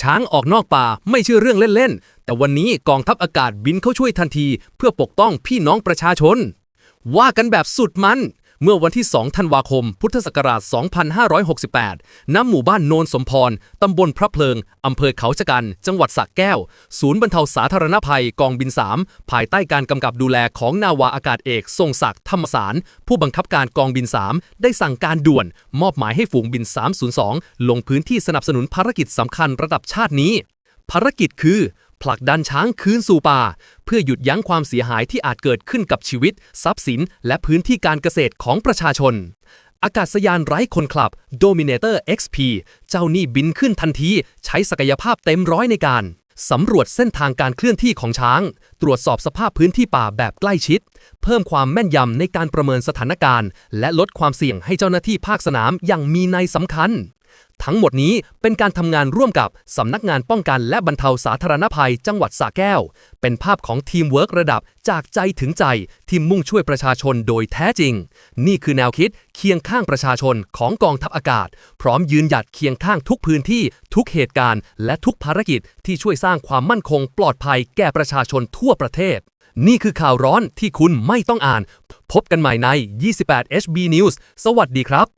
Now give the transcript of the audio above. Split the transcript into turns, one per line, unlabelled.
ช้างออกนอกป่าไม่ใช่เรื่องเล่นๆ แต่วันนี้กองทัพอากาศบินเข้าช่วยทันที เพื่อปกป้องพี่น้องประชาชน ว่ากันแบบสุดมัน เมื่อวันที่ 2 ธันวาคม พุทธศักราช 2568 ณ หมู่บ้านโนนสมพร ตำบลพระเพลิง อำเภอเขาชะกัน จังหวัดสระแก้ว ศูนย์บรรเทาสาธารณภัยกองบิน 3 ภายใต้การกำกับดูแลของนาวาอากาศเอกทรงศักดิ์ธรรมสาร ผู้บังคับการกองบิน 3 ได้สั่งการด่วน มอบหมายให้ฝูงบิน 302 ลงพื้นที่สนับสนุนภารกิจสำคัญระดับชาตินี้ ภารกิจคือ ผลักดันช้างคืนสู่ป่า เพื่อหยุดยั้งความเสียหายที่อาจเกิดขึ้นกับชีวิต ทรัพย์สิน และพื้นที่การเกษตรของประชาชน อากาศยานไร้คนขับ Dominator XP เจ้านี่บินขึ้นทันที ใช้ศักยภาพเต็มร้อยในการสำรวจเส้นทางการเคลื่อนที่ของช้าง ตรวจสอบสภาพพื้นที่ป่าแบบใกล้ชิด เพิ่มความแม่นยำในการประเมินสถานการณ์ และลดความเสี่ยงให้เจ้าหน้าที่ภาคสนามอย่างมีนัยสำคัญ ทั้งหมดนี้เป็นการทำงานร่วมกับสำนักงานป้องกันและบรรเทาสาธารณภัยจังหวัดสระแก้ว เป็นภาพของทีมเวิร์กระดับจากใจถึงใจที่มุ่งช่วยประชาชนโดยแท้จริง นี่คือแนวคิดเคียงข้างประชาชนของกองทัพอากาศ พร้อมยืนหยัดเคียงข้างทุกพื้นที่ ทุกเหตุการณ์ และทุกภารกิจที่ช่วยสร้างความมั่นคง ปลอดภัยแก่ประชาชนทั่วประเทศ นี่คือข่าวร้อนที่คุณไม่ต้องอ่าน พบกันใหม่ใน 28 HB News สวัสดีครับ